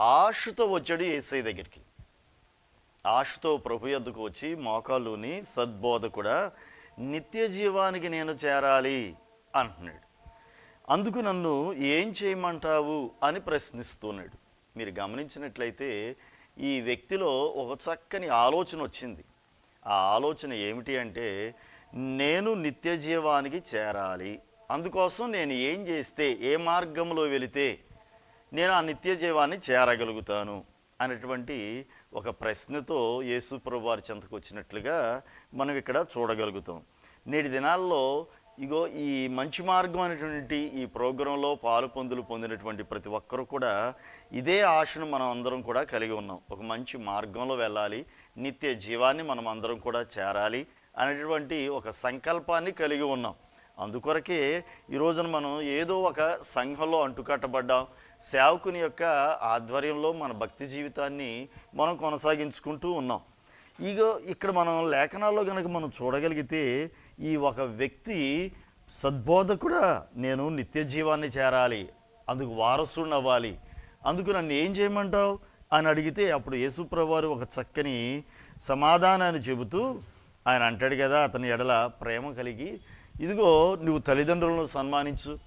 ఆశతో వచ్చాడు ఏసై దగ్గరికి. ఆశతో ప్రభు ఎద్దుకు వచ్చి మోకాళ్ళుని సద్బోధకుడా నిత్య జీవానికి నేను చేరాలి అంటున్నాడు. అందుకు నన్ను ఏం చేయమంటావు అని ప్రశ్నిస్తున్నాడు మీరు గమనించినట్లయితే ఈ వ్యక్తిలో ఒక చక్కని ఆలోచన వచ్చింది. ఆ ఆలోచన ఏమిటి అంటే నేను నిత్య జీవానికి చేరాలి. అందుకోసం నేను ఏం చేస్తే ఏ మార్గంలో వెళితే నేను ఆ నిత్య జీవాన్ని చేరగలుగుతాను అనేటువంటి ఒక ప్రశ్నతో యేసు ప్రభు వారి చెంతకు వచ్చినట్లుగా మనం ఇక్కడ చూడగలుగుతాం. నేటి దినాల్లో ఇగో ఈ మంచి మార్గం అనేటువంటి ఈ ప్రోగ్రాంలో పాలు పొందులు పొందినటువంటి ప్రతి ఒక్కరూ కూడా ఇదే ఆశను మనం అందరం కూడా కలిగి ఉన్నాం. ఒక మంచి మార్గంలో వెళ్ళాలి నిత్య జీవాన్ని మనం అందరం కూడా చేరాలి అనేటువంటి ఒక సంకల్పాన్ని కలిగి ఉన్నాం. అందుకొరకే ఈ రోజున మనం ఏదో ఒక సంఘంలో అంటుకట్టబడ్డాం. సేవకుని యొక్క ఆధ్వర్యంలో మన భక్తి జీవితాన్ని మనం కొనసాగించుకుంటూ ఉన్నాం. ఇక ఇక్కడ మనం లేఖనాల్లో కనుక మనం చూడగలిగితే ఈ ఒక వ్యక్తి సద్బోధకుడా నేను నిత్య జీవాన్ని చేరాలి అందుకు వారసుడిని అవ్వాలి అందుకు నన్ను ఏం చేయమంటావు? అని అడిగితే అప్పుడు యేసుప్రవారు ఒక చక్కని సమాధానాన్ని చెబుతూ ఆయన అంటాడు కదా అతని ఎడల ప్రేమ కలిగి ఇదిగో నువ్వు తల్లిదండ్రులను సన్మానించు.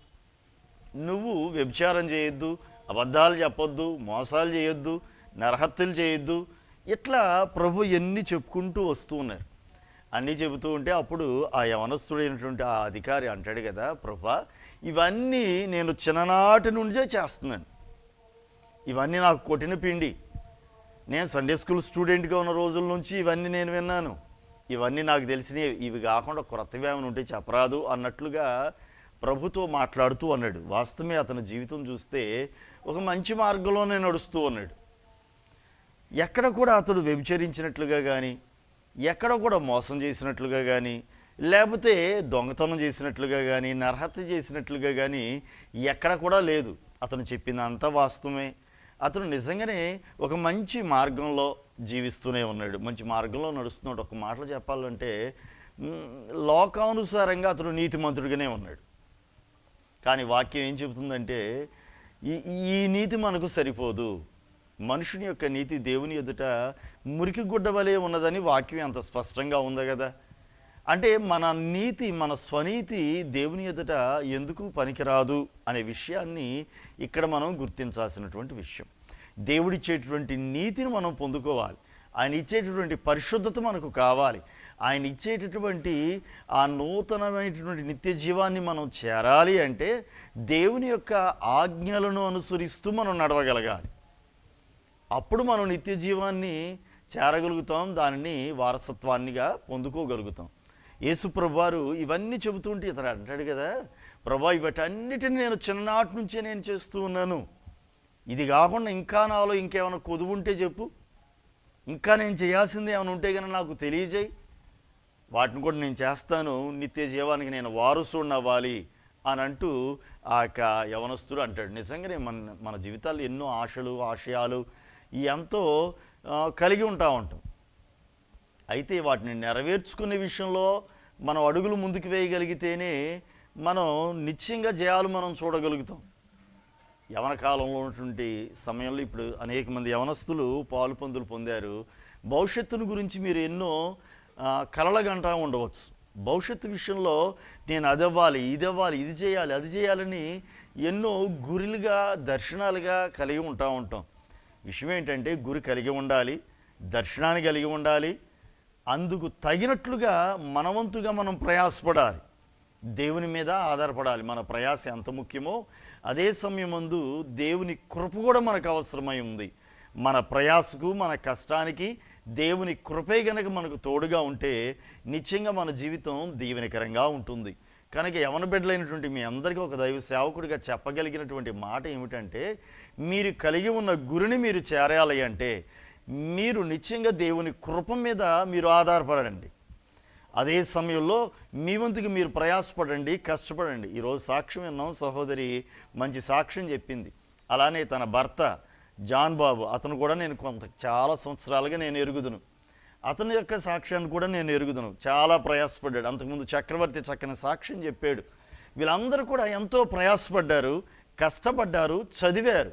నువ్వు వ్యభిచారం చేయొద్దు అబద్ధాలు చెప్పొద్దు మోసాలు చేయొద్దు నరహత్యలు చేయొద్దు. ఇట్లా ప్రభు ఎన్ని చెప్పుకుంటూ వస్తూ ఉన్నారు. అన్నీ చెబుతూ ఉంటే అప్పుడు ఆ యవనస్తుడైనటువంటి ఆ అధికారి అంటాడు కదా ప్రభా ఇవన్నీ నేను చిన్ననాటి నుండే చేస్తున్నాను. ఇవన్నీ నాకు కొట్టిన పిండి. నేను సండే స్కూల్ స్టూడెంట్గా ఉన్న రోజుల నుంచి ఇవన్నీ నేను విన్నాను. ఇవన్నీ నాకు తెలిసినవి. ఇవి కాకుండా క్రొత్తవి ఏమైనా ఉంటే చెప్పరాదు అన్నట్లుగా ప్రభుతో మాట్లాడుతూ అన్నాడు. వాస్తవమే అతని జీవితం చూస్తే ఒక మంచి మార్గంలోనే నడుస్తూ ఉన్నాడు ఎక్కడ కూడా అతడు వ్యభిచరించినట్లుగా కానీ ఎక్కడ కూడా మోసం చేసినట్లుగా కానీ లేకపోతే దొంగతనం చేసినట్లుగా కానీ నరహత్య చేసినట్లుగా కానీ ఎక్కడ కూడా లేదు. అతను చెప్పినంత వాస్తవమే. అతను నిజంగానే ఒక మంచి మార్గంలో జీవిస్తూనే ఉన్నాడు. మంచి మార్గంలో నడుస్తున్నాడు. ఒక మాటలు చెప్పాలంటే లోకానుసారంగా అతడు నీతిమంతుడిగానే ఉన్నాడు. కానీ వాక్యం ఏం చెబుతుందంటే ఈ ఈ నీతి మనకు సరిపోదు. మనుషుని యొక్క నీతి దేవుని ఎదుట మురికి గుడ్డ వలె ఉన్నదని వాక్యం అంత స్పష్టంగా ఉంది కదా? అంటే మన నీతి మన స్వనీతి దేవుని ఎదుట ఎందుకు పనికిరాదు అనే విషయాన్ని ఇక్కడ మనం గుర్తించాల్సినటువంటి విషయం. దేవుడిచ్చేటటువంటి నీతిని మనం పొందుకోవాలి. ఆయన ఇచ్చేటటువంటి పరిశుద్ధత మనకు కావాలి. ఆయన ఇచ్చేటటువంటి ఆ నూతనమైనటువంటి నిత్య జీవాన్ని మనం చేరాలి అంటే దేవుని యొక్క ఆజ్ఞలను అనుసరిస్తూ మనం నడవగలగాలి. అప్పుడు మనం నిత్య జీవాన్ని చేరగలుగుతాం దానిని వారసత్వాన్నిగా పొందుకోగలుగుతాం. యేసుప్రభువారు ఇవన్నీ చెబుతుంటే ఇతను అంటాడు కదా ప్రభా ఇవటన్నిటిని నేను చిన్ననాటి నుంచే నేను చేస్తూ ఉన్నాను. ఇది కాకుండా ఇంకా నాలో ఇంకేమైనా కొదువు ఉంటే చెప్పు. ఇంకా నేను చేయాల్సింది ఏమైనా ఉంటే కనుక నాకు తెలియజేయి. వాటిని కూడా నేను చేస్తాను. నిత్య జీవానికి నేను వారసుడిని అవ్వాలి అని అంటూ ఆ యొక్క యవనస్తుడు అంటాడు. నిజంగానే మన మన జీవితాల్లో ఎన్నో ఆశలు ఆశయాలు ఈ ఎంతో కలిగి ఉంటా ఉంటాం. అయితే వాటిని నెరవేర్చుకునే విషయంలో మనం అడుగులు ముందుకు వేయగలిగితేనే మనం నిశ్చయంగా జయాలు మనం చూడగలుగుతాం. యవన కాలంలో ఉన్నటువంటి సమయంలో ఇప్పుడు అనేక మంది యవనస్తులు పాలు పందులు పొందారు. భవిష్యత్తును గురించి మీరు ఎన్నో కలలగంటా ఉండవచ్చు. భవిష్యత్తు విషయంలో నేను అది అవ్వాలి ఇది అవ్వాలి ఇది చేయాలి అది చేయాలని ఎన్నో గురిలుగా దర్శనాలుగా కలిగి ఉంటా ఉంటాం. విషయం ఏంటంటే గురి కలిగి ఉండాలి దర్శనాన్ని కలిగి ఉండాలి. అందుకు తగినట్లుగా మనవంతుగా మనం ప్రయాసపడాలి. దేవుని మీద ఆధారపడాలి. మన ప్రయాస ఎంత ముఖ్యమో అదే సమయమందు దేవుని కృప కూడా మనకు అవసరమై ఉంది. మన ప్రయాసకు మన కష్టానికి దేవుని కృపే గనక మనకు తోడుగా ఉంటే నిత్యంగా మన జీవితం దీవెనకరంగా ఉంటుంది. కనుక యవన బిడ్డలైనటువంటి మీ అందరికీ ఒక దైవ సేవకుడిగా చెప్పగలిగినటువంటి మాట ఏమిటంటే మీరు కలిగి ఉన్న గురిని మీరు చేరాలి అంటే మీరు నిత్యంగా దేవుని కృప మీద మీరు ఆధారపడండి. అదే సమయంలో మీ వంతుకి మీరు ప్రయాసపడండి కష్టపడండి. ఈరోజు సాక్ష్యం విన్నాం సహోదరి మంచి సాక్ష్యం చెప్పింది. అలానే తన భర్త జాన్ బాబు అతను కూడా నేను కొంత చాలా సంవత్సరాలుగా నేను ఎరుగుదును. అతని యొక్క సాక్ష్యాన్ని కూడా నేను ఎరుగుదును. చాలా ప్రయాసపడ్డాడు. అంతకుముందు చక్రవర్తి చక్కని సాక్ష్యం చెప్పాడు. వీళ్ళందరూ కూడా ఎంతో ప్రయాసపడ్డారు కష్టపడ్డారు చదివారు.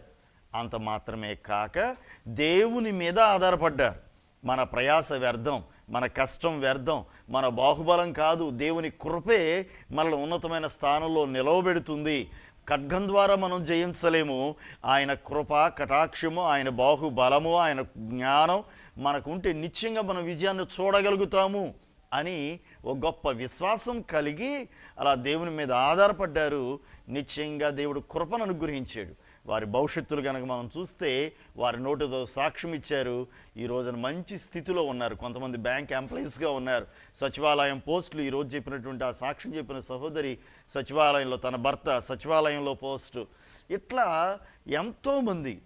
అంత మాత్రమే కాక దేవుని మీద ఆధారపడ్డారు. మన ప్రయాస వ్యర్థం మన కష్టం వ్యర్థం మన బాహుబలం కాదు. దేవుని కృపే మనల్ని ఉన్నతమైన స్థానంలో నిలవబెడుతుంది. ఖడ్గం ద్వారా మనం జయించలేము. ఆయన కృప కటాక్షము ఆయన బాహుబలము ఆయన జ్ఞానం మనకుంటే నిత్యంగా మనం విజయాన్ని చూడగలుగుతాము అని ఒక గొప్ప విశ్వాసం కలిగి అలా దేవుని మీద ఆధారపడ్డారు. నిశ్చయంగా దేవుడు కృపను అనుగ్రహించాడు. వారి భవిష్యత్తులు కనుక మనం చూస్తే వారి నోటితో సాక్ష్యం ఇచ్చారు. ఈ రోజున మంచి స్థితిలో ఉన్నారు. కొంతమంది బ్యాంక్ ఎంప్లాయీస్గా ఉన్నారు. సచివాలయం పోస్టులు ఈరోజు చెప్పినటువంటి ఆ సాక్ష్యం చెప్పిన సహోదరి సచివాలయంలో తన భర్త సచివాలయంలో పోస్టు. ఇట్లా ఎంతోమంది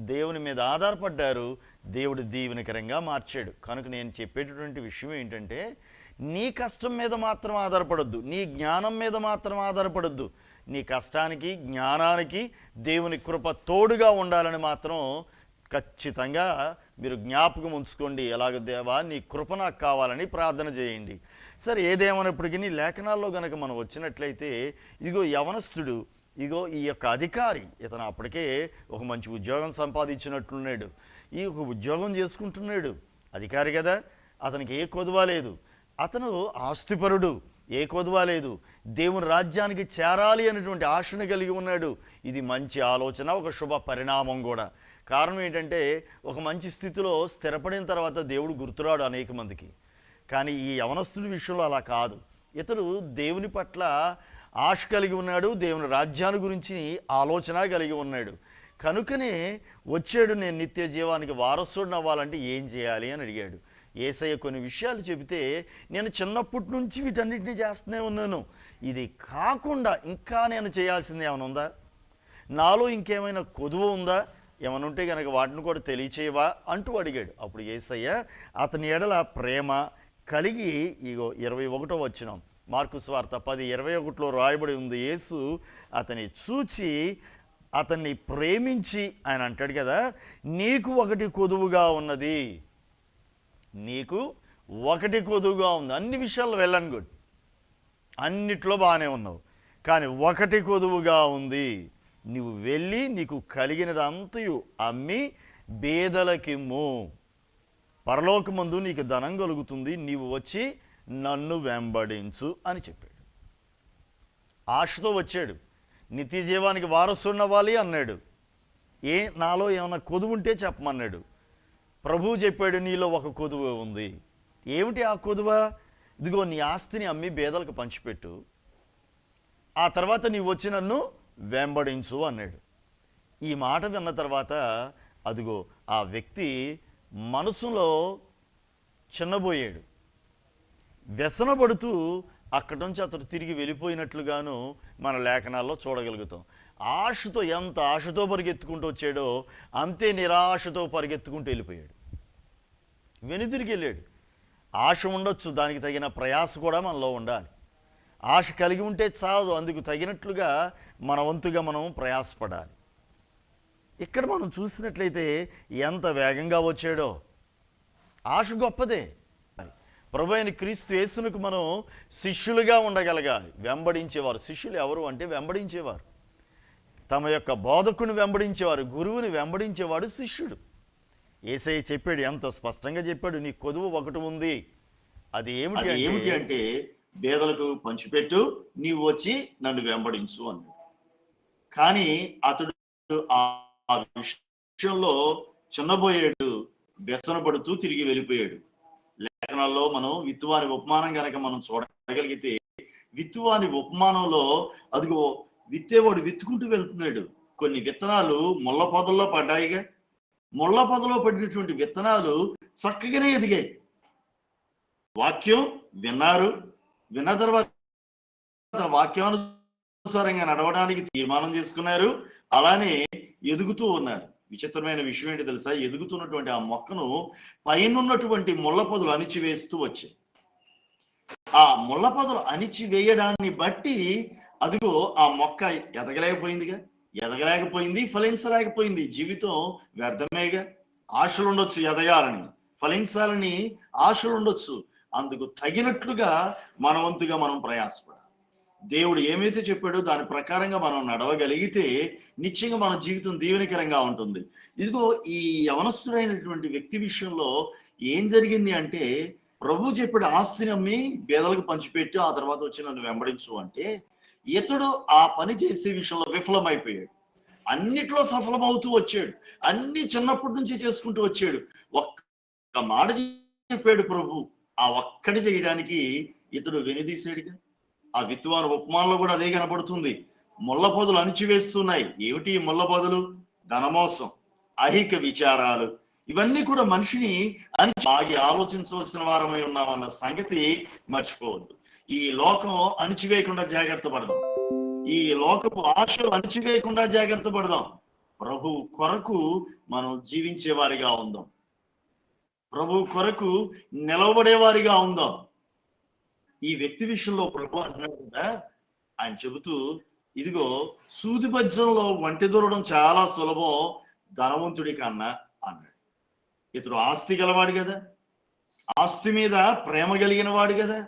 దేవుని మీద ఆధారపడ్డారు. దేవుడు దీవెనకరంగా మార్చాడు. కనుక నేను చెప్పేటటువంటి విషయం ఏంటంటే నీ కష్టం మీద మాత్రం ఆధారపడొద్దు. నీ జ్ఞానం మీద మాత్రం ఆధారపడొద్దు. నీ కష్టానికి జ్ఞానానికి దేవుని కృప తోడుగా ఉండాలని మాత్రం ఖచ్చితంగా మీరు జ్ఞాపకం ఉంచుకోండి. ఎలాగ దేవా నీ కృప నాకు కావాలని ప్రార్థన చేయండి. సరే ఏదేమైనప్పటికీ నీ లేఖనాల్లో కనుక మనం వచ్చినట్లయితే ఇదిగో యవనస్తుడు ఇగో ఈ యొక్క అధికారి ఇతను అప్పటికే ఒక మంచి ఉద్యోగం సంపాదించినట్లున్నాడు ఈ ఒక ఉద్యోగం చేసుకుంటున్నాడు. అధికారి కదా అతనికి ఏ కొదువ లేదు. అతను ఆస్తిపరుడు. ఏ కొదువ లేదు. దేవుని రాజ్యానికి చేరాలి అనేటువంటి ఆశను కలిగి ఉన్నాడు. ఇది మంచి ఆలోచన ఒక శుభ పరిణామం కూడా. కారణం ఏంటంటే ఒక మంచి స్థితిలో స్థిరపడిన తర్వాత దేవుడు గుర్తురాడు అనేక మందికి. కానీ ఈ యవనస్తుడి విషయంలో అలా కాదు. ఇతడు దేవుని పట్ల ఆశ కలిగి ఉన్నాడు దేవుని రాజ్యాన్ని గురించి ఆలోచన కలిగి ఉన్నాడు. కనుకనే వచ్చాడు నేను నిత్య జీవానికి వారసుడిని అవ్వాలంటే ఏం చేయాలి అని అడిగాడు. ఏసయ్య కొన్ని విషయాలు చెబితే నేను చిన్నప్పటి నుంచి వీటన్నిటిని చేస్తూనే ఉన్నాను. ఇది కాకుండా ఇంకా నేను చేయాల్సింది ఏమైనా ఉందా? నాలో ఇంకేమైనా కొదువ ఉందా? ఏమైనా ఉంటే కనుక వాటిని కూడా తెలియచేయవా? అంటూ అడిగాడు. అప్పుడు ఏసయ్య అతని ఎడల ప్రేమ కలిగి ఇగో ఇరవై ఒకటో వచ్చినాం మార్కు స్వార్త పది ఇరవై ఒకటిలో రాయబడి ఉంది. యేసు అతని చూచి అతన్ని ప్రేమించి ఆయన అంటాడు కదా నీకు ఒకటి కొదువుగా ఉన్నది. నీకు ఒకటి కొదువుగా ఉంది. అన్ని విషయాల్లో వెళ్ళను గుడ్. అన్నిట్లో బాగానే ఉన్నావు. కానీ ఒకటి కొదువుగా ఉంది. నువ్వు వెళ్ళి నీకు కలిగినదంతయు అమ్మి బేదలకిమ్ము పరలోకమందు నీకు ధనం కలుగుతుంది. నీవు వచ్చి నన్ను వెంబడించు అని చెప్పాడు. ఆశతో వచ్చాడు. నిత్య జీవానికి వారసున్నవ్వాలి అన్నాడు. ఏ నాలో ఏమైనా కొదువు ఉంటే చెప్పమన్నాడు. ప్రభువు చెప్పాడు నీలో ఒక కొదువ ఉంది. ఏమిటి ఆ కొదువ? ఇదిగో నీ ఆస్తిని అమ్మి బేదలకు పంచిపెట్టు. ఆ తర్వాత నీవు వచ్చి నన్ను వెంబడించు అన్నాడు. ఈ మాట విన్న తర్వాత అదిగో ఆ వ్యక్తి మనసులో చిన్నబోయాడు. వ్యసనపడుతూ అక్కడి నుంచి అతడు తిరిగి వెళ్ళిపోయినట్లుగాను మన లేఖనాల్లో చూడగలుగుతాం. ఆశతో ఎంత ఆశతో పరిగెత్తుకుంటూ వచ్చాడో అంతే నిరాశతో పరిగెత్తుకుంటూ వెళ్ళిపోయాడు. వెనుదిరిగి వెళ్ళాడు ఆశ ఉండొచ్చు దానికి తగిన ప్రయాస కూడా మనలో ఉండాలి. ఆశ కలిగి ఉంటే చాలు అందుకు తగినట్లుగా మన వంతుగా మనం ప్రయాసపడాలి. ఇక్కడ మనం చూసినట్లయితే ఎంత వేగంగా వచ్చాడో. ఆశ గొప్పదే. ప్రభు అయిన క్రీస్తు యేసునకు మనం శిష్యులుగా ఉండగలగాలి. వెంబడించేవారు. శిష్యులు ఎవరు అంటే వెంబడించేవారు. తమ యొక్క బోధకుని వెంబడించేవారు గురువుని వెంబడించేవాడు శిష్యుడు. ఏసయ్య చెప్పాడు ఎంతో స్పష్టంగా చెప్పాడు నీ కొదువు ఒకటి ఉంది. అది ఏమిటి ఏమిటి అంటే పేదలకు పంచిపెట్టు నీవు వచ్చి నన్ను వెంబడించు అన్నాడు. కానీ అతడు ఆ విషయంలో చిన్నబోయాడు వ్యసనపడుతూ తిరిగి వెళ్ళిపోయాడు. లేఖనాల్లో మనం విత్తువాని ఉపమానం గనక మనం చూడగలిగితే విత్తువాని ఉపమానంలో అదిగో విత్తేవాడు విత్తుకుంటూ వెళ్తున్నాడు. కొన్ని విత్తనాలు ముళ్ళ పొదల్లో పడ్డాయిగా ముళ్ళ పొదలో పడినటువంటి విత్తనాలు చక్కగానే ఎదిగాయి. వాక్యం విన్నారు. విన్న తర్వాత వాక్యానుసారంగా నడవడానికి తీర్మానం చేసుకున్నారు. అలానే ఎదుగుతూ ఉన్నారు. విచిత్రమైన విషయం ఏంటి తెలుసా? ఎదుగుతున్నటువంటి ఆ మొక్కను పైనున్నటువంటి ముళ్ళ పొదలు అణిచివేస్తూ వచ్చాయి. ఆ ముళ్ళ పొదలు అణిచివేయడాన్ని బట్టి అదిగో ఆ మొక్క ఎదగలేకపోయిందిగా. ఎదగలేకపోయింది ఫలించలేకపోయింది. జీవితం వ్యర్థమేగా. ఆశలు ఉండొచ్చు ఎదగాలని. ఫలించాలని ఆశలు ఉండొచ్చు. అందుకు తగినట్లుగా మన వంతుగా మనం ప్రయాసపడాలి. దేవుడు ఏమైతే చెప్పాడో దాని ప్రకారంగా మనం నడవగలిగితే నిశ్చయంగా మన జీవితం దీవెనకరంగా ఉంటుంది. ఇదిగో ఈ యవనస్తుడైనటువంటి వ్యక్తి విషయంలో ఏం జరిగింది అంటే ప్రభు చెప్పాడు ఆస్తిని అమ్మి పేదలకు పంచిపెట్టి ఆ తర్వాత వచ్చి నన్ను వెంబడించు అంటే ఇతడు ఆ పని చేసే విషయంలో విఫలమైపోయాడు. అన్నిట్లో సఫలమవుతూ వచ్చాడు. అన్ని చిన్నప్పటి నుంచి చేసుకుంటూ వచ్చాడు. ఒక్క మాట చెప్పాడు ప్రభు. ఆ ఒక్కటి చేయడానికి ఇతడు వెనుదీశాడుగా. ఆ విత్తువారు ఉపమానంలో కూడా అదే కనపడుతుంది ముళ్ళ పొదలు అణిచివేస్తున్నాయి. ఏమిటి ఈ ముళ్ళ పొదలు? ధనమోసం అహిక విచారాలు. ఇవన్నీ కూడా మనిషిని అని ఆగి ఆలోచించవలసిన వారమై ఉన్నామన్న సంగతి మర్చిపోవద్దు. ఈ లోకం అణిచివేయకుండా జాగ్రత్త పడదాం. ఈ లోకపు ఆశలు అణిచివేయకుండా జాగ్రత్త పడదాం. ప్రభు కొరకు మనం జీవించేవారిగా ఉందాం. ప్రభు కొరకు నిలవబడే వారిగా ఉందాం. ఈ వ్యక్తి విషయంలో ప్రభు అంటున్నాడు కదా ఆయన చెబుతూ ఇదిగో సూది పద్యంలో వంటి దూరడం చాలా సులభం ధనవంతుడి కన్నా అన్నాడు. ఇతడు ఆస్తి గలవాడు కదా. ఆస్తి మీద ప్రేమ కలిగిన వాడు కదా.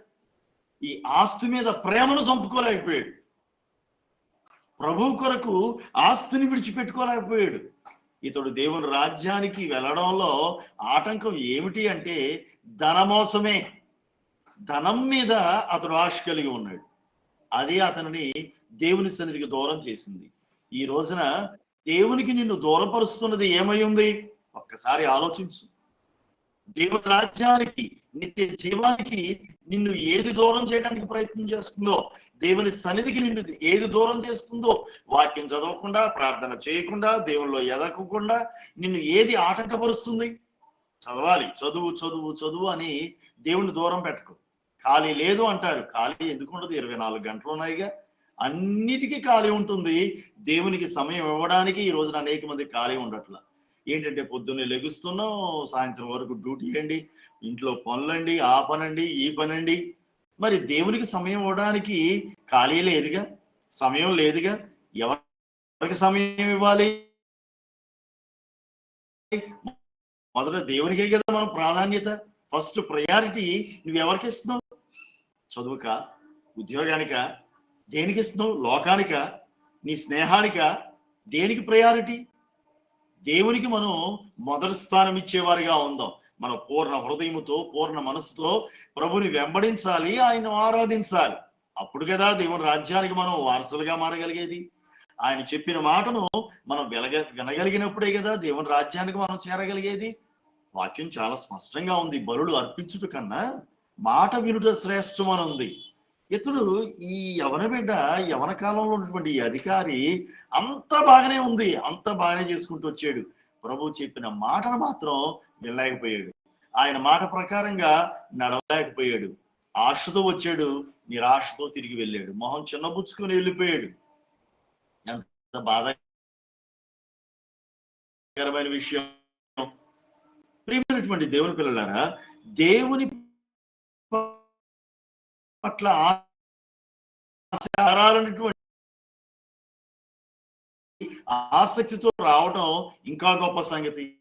ఈ ఆస్తి మీద ప్రేమను చంపుకోలేకపోయాడు. ప్రభు కొరకు ఆస్తిని విడిచిపెట్టుకోలేకపోయాడు. ఇతడు దేవుని రాజ్యానికి వెళ్ళడంలో ఆటంకం ఏమిటి అంటే ధనమోసమే. ధనం మీద అతడు ఆశ కలిగి ఉన్నాడు. అదే అతనిని దేవుని సన్నిధికి దూరం చేసింది. ఈ రోజున దేవునికి నిన్ను దూరపరుస్తున్నది ఏమై ఉంది? ఒక్కసారి ఆలోచించు. దేవుని రాజ్యానికి నిత్య జీవానికి నిన్ను ఏది దూరం చేయడానికి ప్రయత్నం చేస్తుందో దేవుని సన్నిధికి నిన్ను ఏది దూరం చేస్తుందో వాక్యం చదవకుండా ప్రార్థన చేయకుండా దేవుల్లో ఎదగకుండా నిన్ను ఏది ఆటంకపరుస్తుంది? చదవాలి. చదువు చదువు చదువు అని దేవుని దూరం పెట్టకు. ఖాళీ లేదు అంటారు. ఖాళీ ఎందుకు ఉండదు? ఇరవై నాలుగు గంటలు ఉన్నాయిగా. అన్నిటికీ ఖాళీ ఉంటుంది. దేవునికి సమయం ఇవ్వడానికి ఈ రోజున అనేక మంది ఖాళీ ఉండట్లా. ఏంటంటే పొద్దున్నే లెగుస్తున్నాం సాయంత్రం వరకు డ్యూటీ అండి ఇంట్లో పనులండి ఆ పనండి ఈ పనండి. మరి దేవునికి సమయం ఇవ్వడానికి ఖాళీ లేదుగా? సమయం లేదుగా? ఎవరికి సమయం ఇవ్వాలి? మొదట దేవునికే కదా మనం ప్రాధాన్యత. ఫస్ట్ ప్రయారిటీ నువ్వు ఎవరికి ఇస్తున్నావు? చదువుక? ఉద్యోగానిక? దేనికి ఇస్తున్నావు? లోకానిక? నీ స్నేహానిక? దేనికి ప్రయారిటీ దేవునికి మనం మొదటి స్థానం ఇచ్చేవారిగా ఉందాం. మన పూర్ణ హృదయముతో పూర్ణ మనసుతో ప్రభుని వెంబడించాలి ఆయన ఆరాధించాలి. అప్పుడు కదా దేవుని రాజ్యానికి మనం వారసులుగా మారగలిగేది. ఆయన చెప్పిన మాటను మనం వెలగ వినగలిగినప్పుడే కదా దేవుని రాజ్యానికి మనం చేరగలిగేది. వాక్యం చాలా స్పష్టంగా ఉంది. బరుడు అర్పించుట కన్నా మాట వినుట శ్రేష్టం అని ఉంది ఇతడు ఈ యవన బిడ్డ యవన కాలంలో ఉన్నటువంటి అధికారి అంత బాగానే ఉంది. అంత బాగానే చేసుకుంటూ వచ్చాడు. ప్రభు చెప్పిన మాటను మాత్రం వినలేకపోయాడు ఆయన మాట ప్రకారంగా నడవలేకపోయాడు. ఆశతో వచ్చాడు నిరాశతో తిరిగి వెళ్ళాడు. మొహం చిన్నబుచ్చుకొని వెళ్ళిపోయాడు. ఎంత బాధాకరమైన విషయం. ప్రియమైనటువంటి దేవుని పిల్లలారా దేవుని పట్ల ఆసక్తితో రావడం ఇంకా గొప్ప సంగతి.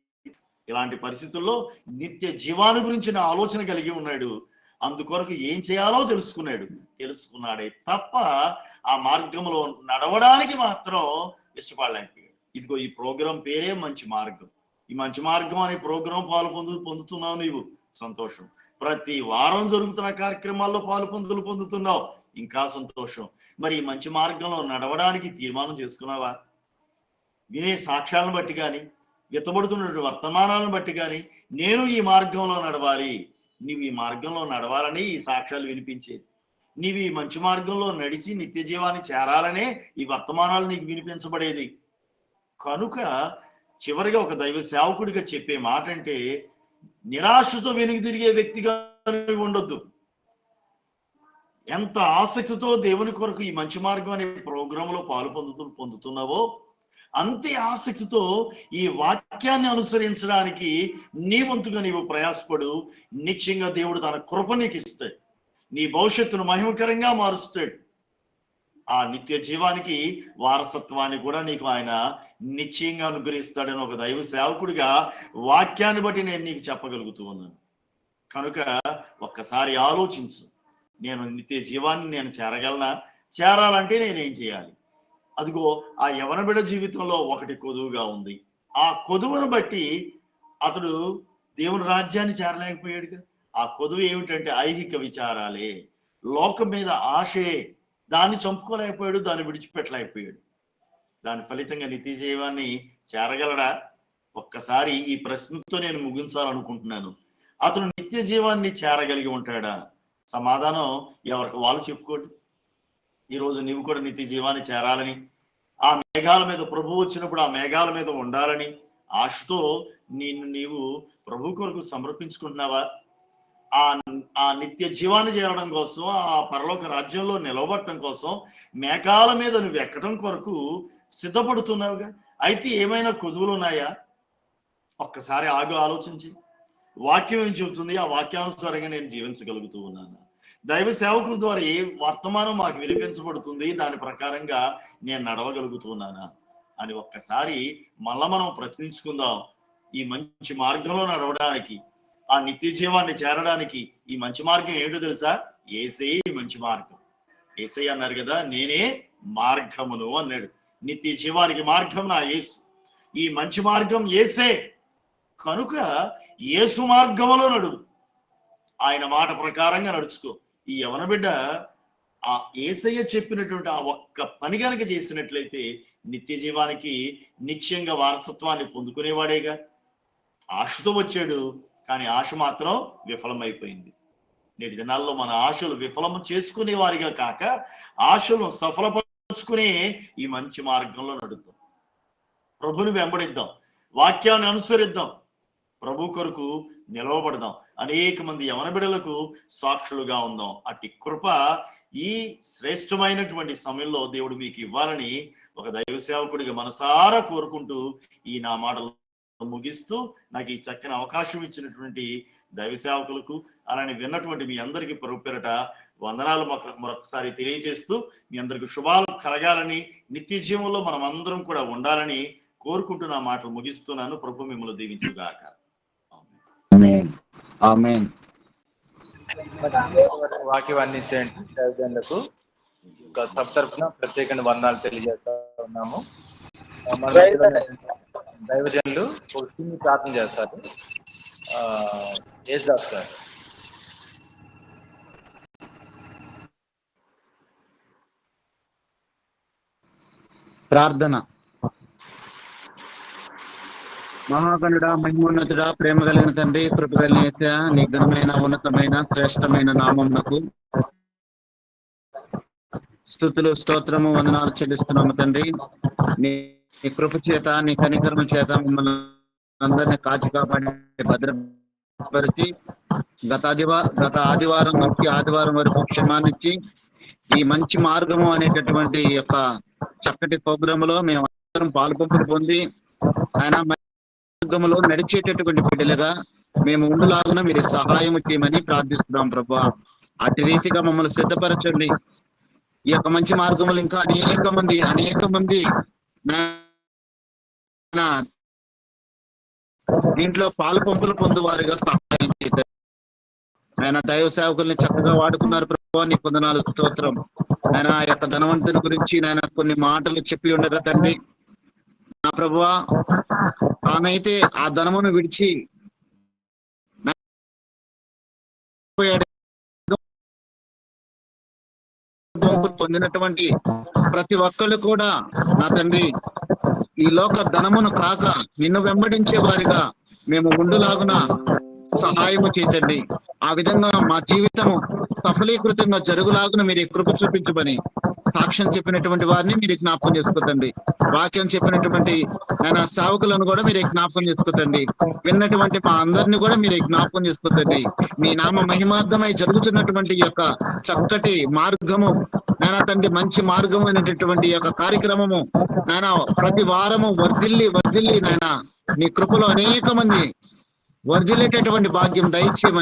ఇలాంటి పరిస్థితుల్లో నిత్య జీవాన్ని గురించిన ఆలోచన కలిగి ఉన్నాడు. అందుకొరకు ఏం చేయాలో తెలుసుకున్నాడు. తెలుసుకున్నాడే తప్ప ఆ మార్గంలో నడవడానికి మాత్రం ఇష్టపడలేకపోయాడు. ఇదిగో ఈ ప్రోగ్రాం పేరే మంచి మార్గం. ఈ మంచి మార్గం అనే ప్రోగ్రాం పాలు పొందు పొందుతున్నావు నీవు. సంతోషం. ప్రతి వారం జరుగుతున్న కార్యక్రమాల్లో పాలు పొందులు పొందుతున్నావు. ఇంకా సంతోషం. మరి ఈ మంచి మార్గంలో నడవడానికి తీర్మానం చేసుకున్నావా? వినే సాక్ష్యాలను బట్టి కానీ ఎత్తబడుతున్నటువంటి వర్తమానాలను బట్టి కానీ నేను ఈ మార్గంలో నడవాలి. నీవు ఈ మార్గంలో నడవాలని ఈ సాక్ష్యాలు వినిపించేది. నీవు ఈ మంచి మార్గంలో నడిచి నిత్య జీవాన్ని చేరాలనే ఈ వర్తమానాలు నీకు వినిపించబడేది. కనుక చివరిగా ఒక దైవ సేవకుడిగా చెప్పే మాట అంటే నిరాశతో వెనుక తిరిగే వ్యక్తిగా ఉండొద్దు. ఎంత ఆసక్తితో దేవుని కొరకు ఈ మంచి మార్గం అనే ప్రోగ్రాంలో పాలు పొందుతూ పొందుతున్నావో అంతే ఆసక్తితో ఈ వాక్యాన్ని అనుసరించడానికి నీ వంతుగా నీవు ప్రయాసపడు. నిశ్చయంగా దేవుడు తన కృప నీకు ఇస్తాడు నీ భవిష్యత్తును మహిమకరంగా మారుస్తాడు. ఆ నిత్య జీవానికి వారసత్వాన్ని కూడా నీకు ఆయన నిశ్చయంగా అనుగ్రహిస్తాడని ఒక దైవ సేవకుడిగా వాక్యాన్ని బట్టి నేను నీకు చెప్పగలుగుతూ ఉన్నాను. కనుక ఒక్కసారి ఆలోచించు. నేను నిత్య జీవాన్ని నేను చేరగలనా? చేరాలంటే నేనేం చేయాలి? అదిగో ఆ యవన బిడ్డ జీవితంలో ఒకటి కొదువుగా ఉంది. ఆ కొదువును బట్టి అతడు దేవుని రాజ్యాన్ని చేరలేకపోయాడు ఆ కొదువు ఏమిటంటే ఐహిక విచారాలే. లోకం మీద ఆశే దాన్ని చంపుకోలేకపోయాడు దాన్ని విడిచిపెట్టలేకపోయాడు. దాని ఫలితంగా నిత్య జీవాన్ని చేరగలడా? ఒక్కసారి ఈ ప్రశ్నతో నేను ముగించాలనుకుంటున్నాను. అతను నిత్య జీవాన్ని చేరగలిగి ఉంటాడా? సమాధానం ఎవరికి వాళ్ళు చెప్పుకోండి ఈరోజు నీవు కూడా నిత్య జీవాన్ని చేరాలని ఆ మేఘాల మీద ప్రభు వచ్చినప్పుడు ఆ మేఘాల మీద ఉండాలని ఆశతో నిన్ను నీవు ప్రభు కొరకు సమర్పించుకుంటున్నావా? ఆ ఆ నిత్య జీవాన్ని చేరడం కోసం ఆ పరలోక రాజ్యంలో నిలవబట్టడం కోసం మేఘాల మీద నువ్వు ఎక్కడం కొరకు సిద్ధపడుతున్నావుగా? అయితే ఏమైనా కొదువులు ఉన్నాయా? ఒక్కసారి ఆగు ఆలోచించి. వాక్యం ఏం చెబుతుంది? ఆ వాక్యానుసారంగా నేను జీవించగలుగుతూ ఉన్నాను. దైవ సేవకుల ద్వారా ఏ వర్తమానం మాకు వినిపించబడుతుంది దాని ప్రకారంగా నేను నడవగలుగుతున్నానా అని ఒక్కసారి మళ్ళా మనం ప్రశ్నించుకుందాం. ఈ మంచి మార్గంలో నడవడానికి ఆ నిత్య జీవాన్ని చేరడానికి ఈ మంచి మార్గం ఏంటో తెలుసా? ఏసే ఈ మంచి మార్గం. ఏసై అన్నారు కదా నేనే మార్గమును అన్నాడు. నిత్య జీవానికి మార్గం నా యేసు. ఈ మంచి మార్గం ఏసే. కనుక ఏసు మార్గములో నడువు ఆయన మాట ప్రకారంగా నడుచుకో. ఈ యవన బిడ్డ ఆ ఏసయ్య చెప్పినటువంటి ఆ ఒక్క పని గనక చేసినట్లయితే నిత్య జీవానికి నిత్యంగా వారసత్వాన్ని పొందుకునేవాడేగా. ఆశతో వచ్చాడు కానీ ఆశ మాత్రం విఫలమైపోయింది. నేటి దినాల్లో మన ఆశలు విఫలం చేసుకునే వారిగా కాక ఆశలను సఫలపరుచుకునే ఈ మంచి మార్గంలో నడుద్దాం. ప్రభుని వెంబడిద్దాం. వాక్యాన్ని అనుసరిద్దాం. ప్రభు కొరకు నిలవబడదాం. అనేక మంది యవన బిడలకు సాక్షులుగా ఉందాం. అట్టి కృప ఈ శ్రేష్టమైనటువంటి సమయంలో దేవుడు మీకు ఇవ్వాలని ఒక దైవ సేవకుడిగా మనసారా కోరుకుంటూ ఈ నా మాటలు ముగిస్తూ నాకు ఈ చక్కని అవకాశం ఇచ్చినటువంటి దైవ సేవకులకు అలానే విన్నటువంటి మీ అందరికీ పరుగు పేరట వందనాలు మరొకసారి తెలియజేస్తూ మీ అందరికి శుభాలు కలగాలని నిత్య జీవంలో మనం అందరం కూడా ఉండాలని కోరుకుంటూ నా మాటలు ముగిస్తున్నాను. ప్రభు మిమ్మల్ని దీవించుగాక. ఆమేన్. వాక్యం అందించండి దైవజనులకు సబ్ తరఫున ప్రత్యేకంగా వందనాలు తెలియజేస్తా ఉన్నాము. దైవజనులు ఒక చిన్న ప్రార్థన చేస్తారు. ఆ, యేసుదాస్ గారు. ప్రార్థన. మహాగణుడ మహిమోన్నతుడ ప్రేమ కలిగిన తండ్రి కృపగలిగిన నీ ఘనమైన ఉన్నతమైన శ్రేష్టమైన నామమునకు స్థుతులు స్తోత్రము వందనాలు చెల్లిస్తున్నాము తండ్రి. నీ కృప చేత నీ కనికరమ చేత మిమ్మల్ని అందరినీ కాచి కాపాడి భద్రపరిచి గత గత ఆదివారం నుంచి ఆదివారం వరకు క్షమానిచ్చి ఈ మంచి మార్గము అనేటటువంటి యొక్క చక్కటి ప్రోగ్రామ్లో మేము అందరం పాల్పంపులు పొంది ఆయన మార్గంలో నడిచేటటువంటి బిడ్డలుగా మేము ఉండులాగున మీరు సహాయం చేయమని ప్రార్థిస్తున్నాం ప్రభా. అటు రీతిగా మమ్మల్ని సిద్ధపరచండి. ఈ యొక్క మంచి మార్గములు ఇంకా అనేక మంది అనేక మంది దీంట్లో పాలు పంపులు పొందువారిగా సహాయం చేశారు. ఆయన దైవ సేవకుల్ని చక్కగా వాడుకున్నారు ప్రభావ నీ కొందనాలు స్తోత్రం. ఆయన ఆ యొక్క ధనవంతుని గురించి నాయన కొన్ని మాటలు చెప్పి ఉండగా తండ్రి నా ప్రభువా తానైతే ఆ ధనమును విడిచి పొందినటువంటి ప్రతి ఒక్కరు కూడా నా తండ్రి ఈ లోక ధనమును కాక నిన్ను వెంబడించే వారిగా మేము ఉండులాగున సహాయము చేయండి. ఆ విధంగా మా జీవితము సఫలీకృతంగా జరుగులాగున మీరు కృప చూపించమని సాక్ష్యం చెప్పినటువంటి వారిని మీరు జ్ఞాపకం చేసుకుంటండి వాక్యం చెప్పినటువంటి ఆయన సేవకులను కూడా మీరు జ్ఞాపకం చేసుకుంటండి విన్నటువంటి మా అందరిని కూడా మీరు జ్ఞాపకం చేసుకుంటండి మీ నామ మహిమార్థమై జరుగుతున్నటువంటి యొక్క చక్కటి మార్గము నాయన తండ్రి మంచి మార్గం అనేటటువంటి యొక్క కార్యక్రమము నాయన ప్రతి వారము వర్దిల్లి వర్దిల్లి నాయన నీ కృపలో అనేక మంది వర్ధిల్లేటటువంటి భాగ్యం దయచేయమని